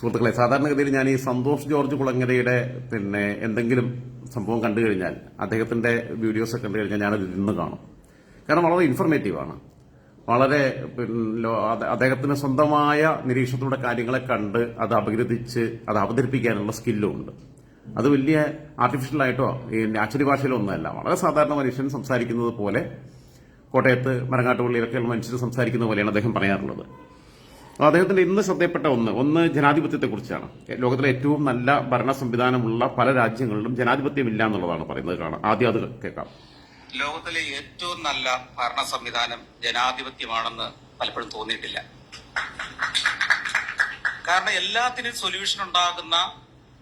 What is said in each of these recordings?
സുഹൃത്തുക്കളെ സാധാരണഗതിയിൽ ഞാൻ ഈ സന്തോഷ് ജോർജ് കുളങ്ങരയുടെ പിന്നെ എന്തെങ്കിലും സംഭവം കണ്ടു കഴിഞ്ഞാൽ അദ്ദേഹത്തിന്റെ വീഡിയോസ് ഒക്കെ കണ്ടു കഴിഞ്ഞാൽ ഞാനത് ഇന്ന് കാണും. കാരണം വളരെ ഇൻഫർമേറ്റീവാണ് വളരെ അദ്ദേഹത്തിന് സ്വന്തമായ നിരീക്ഷണത്തിലൂടെ കാര്യങ്ങളെ കണ്ട് അത് അപഗ്രഥിച്ച് അത് അവതരിപ്പിക്കാനുള്ള സ്കില്ലും ഉണ്ട്. അത് വലിയ ആർട്ടിഫിഷ്യൽ ആയിട്ടോ ഈ അച്ചടി ഭാഷയിലോ ഒന്നുമല്ല. വളരെ സാധാരണ മനുഷ്യൻ സംസാരിക്കുന്നത് പോലെ കോട്ടയത്ത് മരങ്ങാട്ടുപള്ളിയിലൊക്കെയുള്ള മനുഷ്യർ സംസാരിക്കുന്ന പോലെയാണ് അദ്ദേഹം പറയാറുള്ളത്. അദ്ദേഹത്തിന്റെ ഇന്ന് ശ്രദ്ധയപ്പെട്ട ഒന്ന് ഒന്ന് ജനാധിപത്യത്തെക്കുറിച്ചാണ്. ലോകത്തിലെ ഏറ്റവും നല്ല ഭരണ സംവിധാനമുള്ള പല രാജ്യങ്ങളിലും ജനാധിപത്യമില്ല എന്നുള്ളതാണ് പറയുന്നത് കാണാം. ആദ്യം അത് കേൾക്കാം. ലോകത്തിലെ ഏറ്റവും നല്ല ഭരണ സംവിധാനം ജനാധിപത്യമാണെന്ന് പലപ്പോഴും തോന്നിയിട്ടില്ല. കാരണം എല്ലാത്തിനും സൊല്യൂഷൻ ഉണ്ടാകുന്ന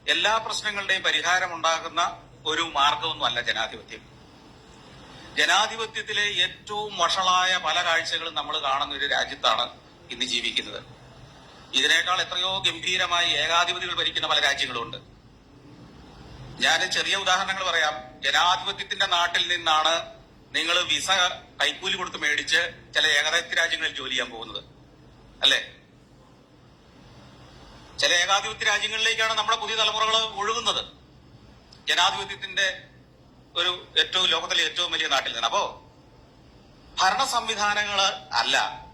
എല്ലാ പ്രശ്നങ്ങളുടെയും പരിഹാരം ഉണ്ടാകുന്ന ഒരു മാർഗമൊന്നുമല്ല ജനാധിപത്യം. ജനാധിപത്യത്തിലെ ഏറ്റവും വഷളായ പല കാഴ്ചകളും നമ്മൾ കാണുന്ന ഒരു രാജ്യത്താണ് ഇന്ന് ജീവിക്കുന്നത്. ഇതിനേക്കാൾ എത്രയോ ഗംഭീരമായി ഏകാധിപതികൾ ഭരിക്കുന്ന പല രാജ്യങ്ങളുണ്ട് ഞാൻ ചെറിയ ഉദാഹരണങ്ങൾ പറയാം. ജനാധിപത്യത്തിന്റെ നാട്ടിൽ നിന്നാണ് നിങ്ങൾ വിസ കൈക്കൂലി കൊടുത്ത് മേടിച്ച് ചില ഏകാധിപത്യ രാജ്യങ്ങളിൽ ജോലി ചെയ്യാൻ പോകുന്നത്. അല്ലേ? ചില ഏകാധിപത്യ രാജ്യങ്ങളിലേക്കാണ് നമ്മുടെ പുതിയ തലമുറകൾ ഒഴുകുന്നത്. ജനാധിപത്യത്തിന്റെ ഒരു ഏറ്റവും ലോകത്തിലെ ഏറ്റവും വലിയ നാട്ടിൽ നിന്ന്. അപ്പോ ഭരണ സംവിധാനങ്ങൾ അല്ല.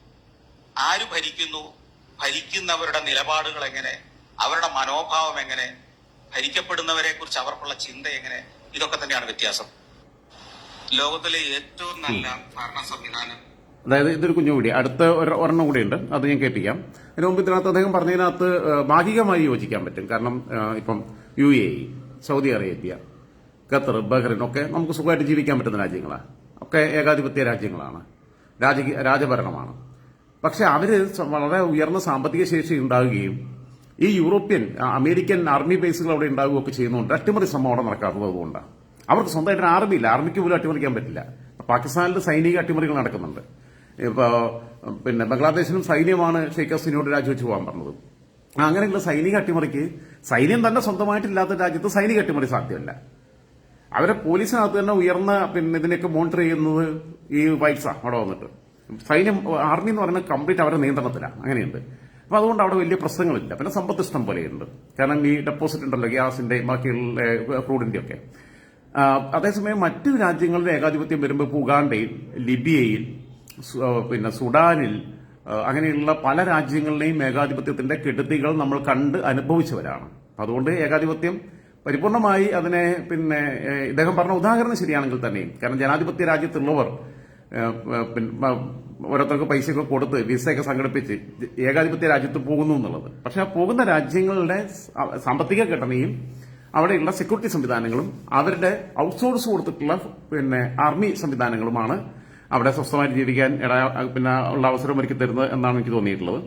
ആര് ഭരിക്കുന്നു? ഭരിക്കുന്നവരുടെ നിലപാടുകൾ എങ്ങനെ അവരുടെ മനോഭാവം എങ്ങനെ? ഭരിക്കപ്പെടുന്നവരെ കുറിച്ച് അവർക്കുള്ള ചിന്ത എങ്ങനെ? ഇതൊക്കെ തന്നെയാണ് വ്യത്യാസം. ലോകത്തിലെ ഏറ്റവും നല്ല ഭരണ സംവിധാനം. അതായത് ഇതൊരു കുഞ്ഞു കൂടി അടുത്ത ഒരു- ഒരെണ്ണം കൂടിയുണ്ട്. അത് ഞാൻ കേൾപ്പിക്കാം അതിന് മുമ്പ് ഇതിനകത്ത് അദ്ദേഹം പറഞ്ഞതിനകത്ത് ഭാഗികമായി യോജിക്കാൻ പറ്റും. കാരണം ഇപ്പം U A E Saudi Arabia Qatar Bahrain ഒക്കെ നമുക്ക് സുഖമായിട്ട് ജീവിക്കാൻ പറ്റുന്ന രാജ്യങ്ങളാണ് ഒക്കെ ഏകാധിപത്യ രാജ്യങ്ങളാണ്. രാജ രാജഭരണമാണ്. പക്ഷെ അവർ വളരെ ഉയർന്ന സാമ്പത്തിക ശേഷി ഉണ്ടാവുകയും ഈ യൂറോപ്യൻ അമേരിക്കൻ ആർമി ബേസുകൾ അവിടെ ഉണ്ടാവുകയൊക്കെ ചെയ്യുന്നുണ്ട് അട്ടിമറി സംഭവം അവിടെ നടക്കാത്തത് അതുകൊണ്ടാണ്. അവർക്ക് സ്വന്തമായിട്ട് ആർമി ഇല്ല. ആർമിക്ക് പോലും അട്ടിമറിക്കാൻ പറ്റില്ല. പാകിസ്ഥാനിൽ സൈനിക അട്ടിമറികൾ നടക്കുന്നുണ്ട്. ഇപ്പോ പിന്നെ ബംഗ്ലാദേശിലും സൈന്യമാണ് ഷെയ്ഖ് ഹസീനോട് രാജിവെച്ച് പോകാൻ പറഞ്ഞത്. അങ്ങനെയുള്ള സൈനിക അട്ടിമറിക്ക് സൈന്യം തന്നെ സ്വന്തമായിട്ടില്ലാത്ത രാജ്യത്ത് സൈനിക അട്ടിമറി സാധ്യമല്ല. അവരെ പോലീസിനകത്ത് തന്നെ ഉയർന്ന പിന്നെ ഇതിനൊക്കെ മോണിറ്റർ ചെയ്യുന്നത് ഈ വൈറ്റ്സാണ് അവിടെ വന്നിട്ട്. സൈന്യം ആർമി എന്ന് പറയുന്നത് കംപ്ലീറ്റ് അവരുടെ നിയന്ത്രണത്തിലാണ്. അങ്ങനെയുണ്ട്. അപ്പൊ അതുകൊണ്ട് അവിടെ വലിയ പ്രശ്നങ്ങളില്ല. പിന്നെ സമ്പത്ത് ഇഷ്ടം പോലെയുണ്ട്. കാരണം ഈ ഡെപ്പോസിറ്റ് ഉണ്ടല്ലോ ഗ്യാസിന്റെ ബാക്കിയുള്ള ക്രൂഡിന്റെ ഒക്കെ. അതേസമയം മറ്റു രാജ്യങ്ങളുടെ ഏകാധിപത്യം വരുമ്പോൾ ഉഗാണ്ടയിൽ ലിബിയയിൽ പിന്നെ സുഡാനിൽ അങ്ങനെയുള്ള പല രാജ്യങ്ങളുടെയും ഏകാധിപത്യത്തിന്റെ കെടുതികൾ നമ്മൾ കണ്ട് അനുഭവിച്ചവരാണ്. അതുകൊണ്ട് ഏകാധിപത്യം പരിപൂർണമായി അതിനെ പിന്നെ ഇദ്ദേഹം പറഞ്ഞ ഉദാഹരണം ശരിയാണെങ്കിൽ തന്നെയും. കാരണം ജനാധിപത്യ രാജ്യത്തുള്ളവർ ഓരോരുത്തർക്ക് പൈസയൊക്കെ കൊടുത്ത് വിസയൊക്കെ സംഘടിപ്പിച്ച് ഏകാധിപത്യ രാജ്യത്ത് പോകുന്നു എന്നുള്ളത്. പക്ഷെ ആ പോകുന്ന രാജ്യങ്ങളുടെ സാമ്പത്തിക ഘടനയും അവിടെയുള്ള സെക്യൂരിറ്റി സംവിധാനങ്ങളും അവരുടെ ഔട്ട്സോഴ്സ് കൊടുത്തിട്ടുള്ള പിന്നെ ആർമി സംവിധാനങ്ങളുമാണ് അവിടെ സ്വസ്ഥമായിട്ട് ജീവിക്കാൻ ഇട പിന്നെ ഉള്ള അവസരം ഒരുക്കി തരുന്നത് എന്നാണ് എനിക്ക് തോന്നിയിട്ടുള്ളത്.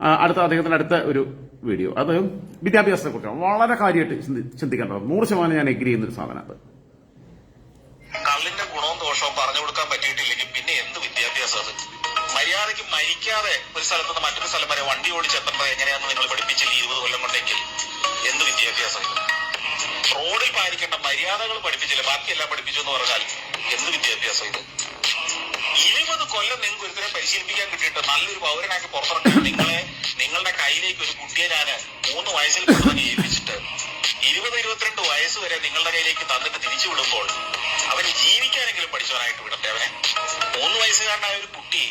അടുത്ത അദ്ദേഹത്തിന്റെ അടുത്ത ഒരു വീഡിയോ അത് വിദ്യാഭ്യാസത്തെ കുറിച്ചാണ് വളരെ കാര്യമായിട്ട് ചിന്തി- ചിന്തിക്കേണ്ടത് നൂറ് ശതമാനം ഞാൻ എഗ്രി ചെയ്യുന്ന ഒരു കള്ളിന്റെ ഗുണവും ദോഷവും പറഞ്ഞു കൊടുക്കാൻ പറ്റിയിട്ടില്ലെങ്കിൽ പിന്നെ എന്ത് വിദ്യാഭ്യാസം അത്? മര്യാദയ്ക്ക് മരിക്കാതെ ഒരു സ്ഥലത്ത് നിന്ന് മറ്റൊരു സ്ഥലം വരെ വണ്ടി ഓടിച്ചെത്തേണ്ടത് എങ്ങനെയാണെന്ന് നിങ്ങൾ പഠിപ്പിച്ചില്ല ഇരുപത് കൊല്ലം കൊണ്ടെങ്കിൽ? എന്ത് വിദ്യാഭ്യാസം റോഡിൽ പാലിക്കേണ്ട മര്യാദകൾ പഠിപ്പിച്ചില്ല. ബാക്കിയെല്ലാം പഠിപ്പിച്ചു എന്ന് പറഞ്ഞാൽ എന്ത് വിദ്യാഭ്യാസം ഇത്? ഇരുപത് കൊല്ലം നിങ്ങൾക്ക് ഒരുത്തരെ പരിശീലിപ്പിക്കാൻ കിട്ടിയിട്ട് നല്ലൊരു പൗരനാക്കി പുറത്തിറങ്ങി നിങ്ങളെ നിങ്ങളുടെ കയ്യിലേക്ക് ഒരു കുട്ടിയെ ഞാൻ മൂന്ന് വയസ്സിൽ കൊണ്ടുവന്ന് ഏൽപ്പിച്ചിട്ട് ഇരുപത് ഇരുപത്തിരണ്ട് വയസ്സ് വരെ നിങ്ങളുടെ കയ്യിലേക്ക് തന്നിട്ട് തിരിച്ചു വിടുമ്പോൾ അവൻ ജീവിക്കാനെങ്കിലും പഠിച്ചവനായിട്ട് വിടട്ടെ അവനെ. മൂന്ന് വയസ്സുകാരനായ ഒരു കുട്ടി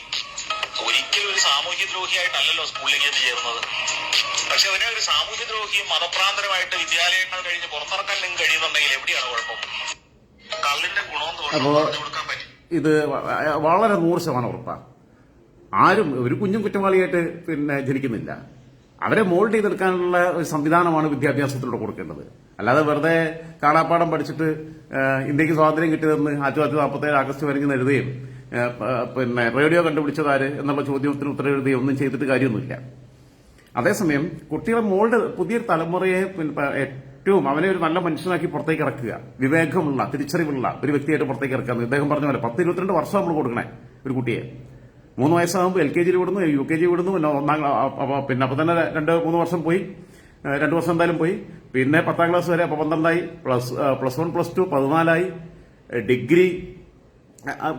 ഒരിക്കലും ഒരു സാമൂഹ്യ ദ്രോഹിയായിട്ടല്ലല്ലോ സ്കൂളിലേക്ക് ചെന്ന് ചേർന്നത്? പക്ഷെ അവനെ ഒരു സാമൂഹ്യ ദ്രോഹിയും മതപ്രാന്തരമായിട്ട് വിദ്യാലയങ്ങൾ കഴിഞ്ഞ് പുറത്തിറക്കാൻ നിങ്ങൾക്ക് കഴിയുന്നുണ്ടെങ്കിൽ എവിടെയാണ് കുഴപ്പം? കള്ളിന്റെ ഗുണമെന്ന് പറഞ്ഞു കൊടുക്കാൻ പറ്റും ഇത് വളരെ നൂറ് ശതമാനം ഉറപ്പാണ്. ആരും ഒരു കുഞ്ഞും കുറ്റവാളിയായിട്ട് പിന്നെ ജനിക്കുന്നില്ല. അവരെ മോൾഡ് ചെയ്തെടുക്കാനുള്ള ഒരു സംവിധാനമാണ് വിദ്യാഭ്യാസത്തിലൂടെ കൊടുക്കേണ്ടത്. അല്ലാതെ വെറുതെ കാണാപ്പാടം പഠിച്ചിട്ട് ഇന്ത്യയ്ക്ക് സ്വാതന്ത്ര്യം കിട്ടിയതെന്ന് ആയിരത്തി തൊള്ളായിരത്തി നാൽപ്പത്തേഴ് ആഗസ്റ്റ് വരെ എഴുതുകയും പിന്നെ റേഡിയോ കണ്ടുപിടിച്ചതാര് എന്നുള്ള ചോദ്യത്തിന് ഉത്തരം എഴുതുകയും ഒന്നും ചെയ്തിട്ട് കാര്യമൊന്നുമില്ല. അതേസമയം കുട്ടികളെ മോൾഡ് പുതിയ തലമുറയെ ഏറ്റവും അവനെ ഒരു നല്ല മനുഷ്യനാക്കി പുറത്തേക്ക് ഇറക്കുക വിവേകമുള്ള തിരിച്ചറിവുള്ള ഒരു വ്യക്തിയായിട്ട് പുറത്തേക്ക് ഇറക്കുക അദ്ദേഹം പറഞ്ഞ പോലെ പത്ത് ഇരുപത്തിരണ്ട് വർഷം നമ്മൾ കൊടുക്കണേ ഒരു കുട്ടിയെ. മൂന്ന് വയസ്സാകുമ്പോൾ എൽ കെ ജിയിൽ വിടുന്നു യു കെ ജി വിടുന്നു പിന്നെ ഒന്നാം പിന്നെ അപ്പൊ തന്നെ രണ്ട് മൂന്ന് വർഷം പോയി. രണ്ട് വർഷം എന്തായാലും പോയി. പിന്നെ പത്താം ക്ലാസ് വരെ അപ്പൊ പന്ത്രണ്ടായി. Plus plus one plus two പതിനാലായി. Degree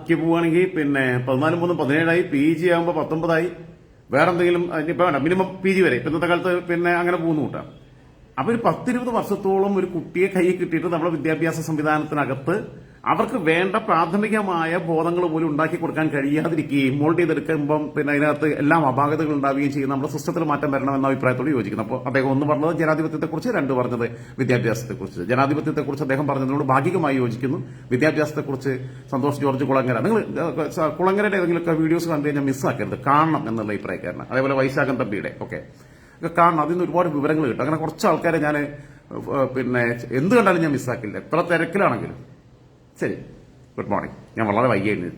ക്ക് പോവുകയാണെങ്കിൽ പിന്നെ പതിനാല് മൂന്നും പതിനേഴായി. പി ജി ആകുമ്പോൾ പത്തൊമ്പതായി. വേറെ എന്തെങ്കിലും ഇപ്പൊ വേണ്ട മിനിമം പി ജി വരെ. ഇന്നത്തെ കാലത്ത് പിന്നെ അങ്ങനെ പോകുന്നു കൂട്ടാം. അപ്പൊ ഒരു പത്തിരുപത് വർഷത്തോളം ഒരു കുട്ടിയെ കൈ കിട്ടിയിട്ട് നമ്മുടെ വിദ്യാഭ്യാസ സംവിധാനത്തിനകത്ത് അവർക്ക് വേണ്ട പ്രാഥമികമായ ബോധങ്ങൾ പോലും ഉണ്ടാക്കി കൊടുക്കാൻ കഴിയാതിരിക്കുകയും മോൾഡ് ചെയ്തെടുക്കുമ്പം പിന്നെ അതിനകത്ത് എല്ലാം അപാകതകൾ ഉണ്ടാവുകയും ചെയ്യും നമ്മുടെ സിസ്റ്റത്തിൽ മാറ്റം വരണമെന്ന അഭിപ്രായത്തോട് യോജിക്കുന്നു. അപ്പോൾ അദ്ദേഹം ഒന്ന് പറഞ്ഞത് ജനാധിപത്യത്തെക്കുറിച്ച് രണ്ട് പറഞ്ഞത് വിദ്യാഭ്യാസത്തെക്കുറിച്ച്. ജനാധിപത്യത്തെക്കുറിച്ച് അദ്ദേഹം പറഞ്ഞതിനോട് ഭാഗികമായി യോജിക്കുന്നു. വിദ്യാഭ്യാസത്തെക്കുറിച്ച് സന്തോഷ് ജോർജ് കുളങ്ങര. നിങ്ങൾ കുളങ്ങരയുടെ ഏതെങ്കിലുമൊക്കെ വീഡിയോസ് കണ്ടു കഴിഞ്ഞാൽ മിസ്സാക്കരുത്. കാണണം എന്നുള്ള അഭിപ്രായക്കാരനാണ്. അതേപോലെ വൈശാഖൻ തമ്പിയുടെ ഒക്കെ. കാരണം അതിൽ നിന്ന് ഒരുപാട് വിവരങ്ങൾ കിട്ടും. അങ്ങനെ കുറച്ച് ആൾക്കാരെ ഞാൻ പിന്നെ എന്ത് കണ്ടാലും ഞാൻ മിസ്സാക്കില്ല. എത്ര തിരക്കിലാണെങ്കിലും. ശരി. Good morning. ഞാൻ വളരെ വൈകി എഴുന്നേറ്റ്.